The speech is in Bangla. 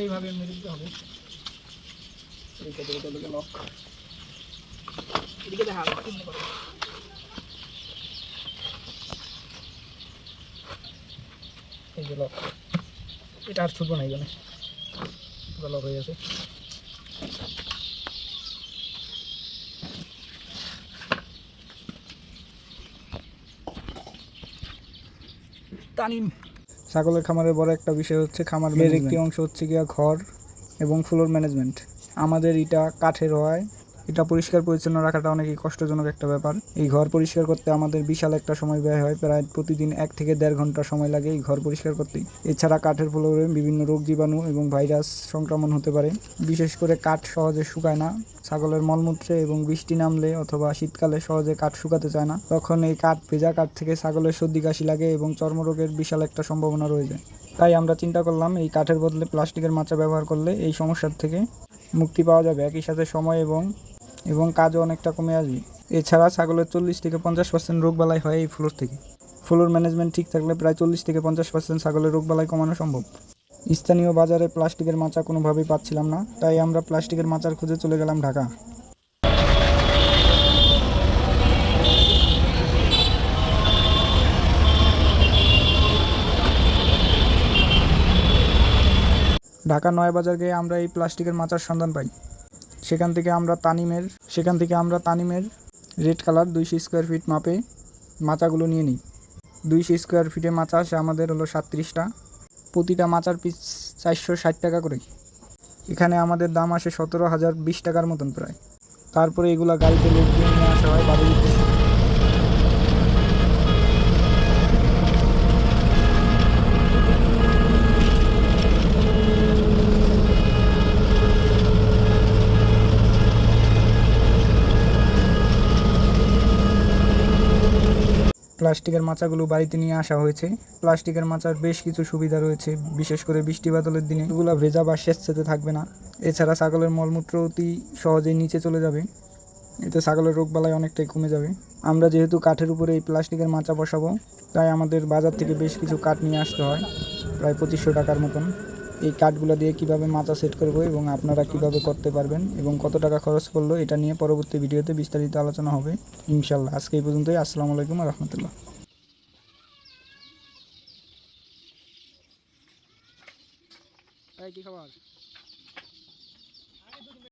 এইভাবে মেরে দিতে হবে। এই যে এটা আর ছুটবো না এখানে লক হয়ে গেছে। তানিম। ছাগলের খামারের বড় একটা বিষয় হচ্ছে খামারের একটি অংশ হচ্ছে গিয়া ঘর এবং ফ্লোর ম্যানেজমেন্ট আমাদের এটা কাঠের হয় এটা পরিষ্কার পরিচ্ছন্ন রাখাটা অনেকই কষ্টজনক একটা ব্যাপার। এই ঘর পরিষ্কার করতে আমাদের বিশাল একটা সময় ব্যয় হয়, প্রায় প্রতিদিন এক থেকে দেড় ঘণ্টা সময় লাগে এই ঘর পরিষ্কার করতে। এছাড়া কাঠের ফ্লোরে বিভিন্ন রোগ জীবাণু এবং ভাইরাস সংক্রমণ হতে পারে। বিশেষ করে কাঠ সহজে শুকায় না, ছাগলের মলমূত্রে এবং বৃষ্টি নামলে অথবা শীতকালে সহজে কাঠ শুকাতে চায় না। তখন এই কাঠ, ভেজা কাঠ থেকে ছাগলের সর্দি কাশি লাগে এবং চর্মরোগের বিশাল একটা সম্ভাবনা রয়েছে তাই আমরা চিন্তা করলাম, এই কাঠের বদলে প্লাস্টিকের মাচা ব্যবহার করলে এই সমস্যার থেকে মুক্তি পাওয়া যাবে। একই সাথে সময় এবং এবং কাজও অনেকটা কমে আসবে। এছাড়া ছাগলের চল্লিশ থেকে পঞ্চাশ পার্সেন্ট রোগ রোগবালাই হয় এই ফ্লোর থেকে। ফ্লোর ম্যানেজমেন্ট ঠিক থাকলে প্রায় চল্লিশ থেকে পঞ্চাশ পার্সেন্ট ছাগলের রোগ রোগবালাই কমানো সম্ভব। স্থানীয় বাজারে প্লাস্টিকের মাচা কোনোভাবেই পাচ্ছিলাম না, তাই আমরা প্লাস্টিকের মাচার খুঁজে চলে গেলাম ঢাকা। ঢাকা নয় বাজার গিয়ে আমরা এই প্লাস্টিকের মাচার সন্ধান পাই। সেখান থেকে আমরা তানিমের, সেখান থেকে আমরা তানিমের রেড কালার দুইশো স্কোয়ার ফিট মাপে মাচাগুলো নিয়ে নিই। দুইশো স্কোয়ার ফিটে মাচা আসে আমাদের হলো সাতত্রিশটা প্রতিটা মাচার পিস চারশো ষাট টাকা করে। এখানে আমাদের দাম আসে সতেরো হাজার বিশ টাকার মতন প্রায়। তারপরে এগুলো গাড়িতে লোড দিয়ে নিয়ে আসা হয় বাড়ির প্লাস্টিকের মাচাগুলো বাড়িতে নিয়ে আসা হয়েছে। প্লাস্টিকের মাচার বেশ কিছু সুবিধা রয়েছে, বিশেষ করে বৃষ্টি বাদলের দিনে। এগুলো ভেজা বা স্বেচ্ছাতে থাকবে না। এছাড়া ছাগলের মলমূত্র অতি সহজেই নিচে চলে যাবে। এতে ছাগলের রোগবালাই অনেকটাই কমে যাবে। আমরা যেহেতু কাঠের উপরে এই প্লাস্টিকের মাচা বসাবো, তাই আমাদের বাজার থেকে বেশ কিছু কাঠ নিয়ে আসতে হয়, প্রায় পঁচিশশো টাকার মতন। এই কার্ডগুলো দিয়ে কীভাবে মাথা সেট করব এবং আপনারা কীভাবে করতে পারবেন এবং কত টাকা খরচ করল, এটা নিয়ে পরবর্তী ভিডিওতে বিস্তারিত আলোচনা হবে। ইনশাল্লাহ আজকে এই পর্যন্তই। আসসালামু আলাইকুম রহমতুল্লাহ। কি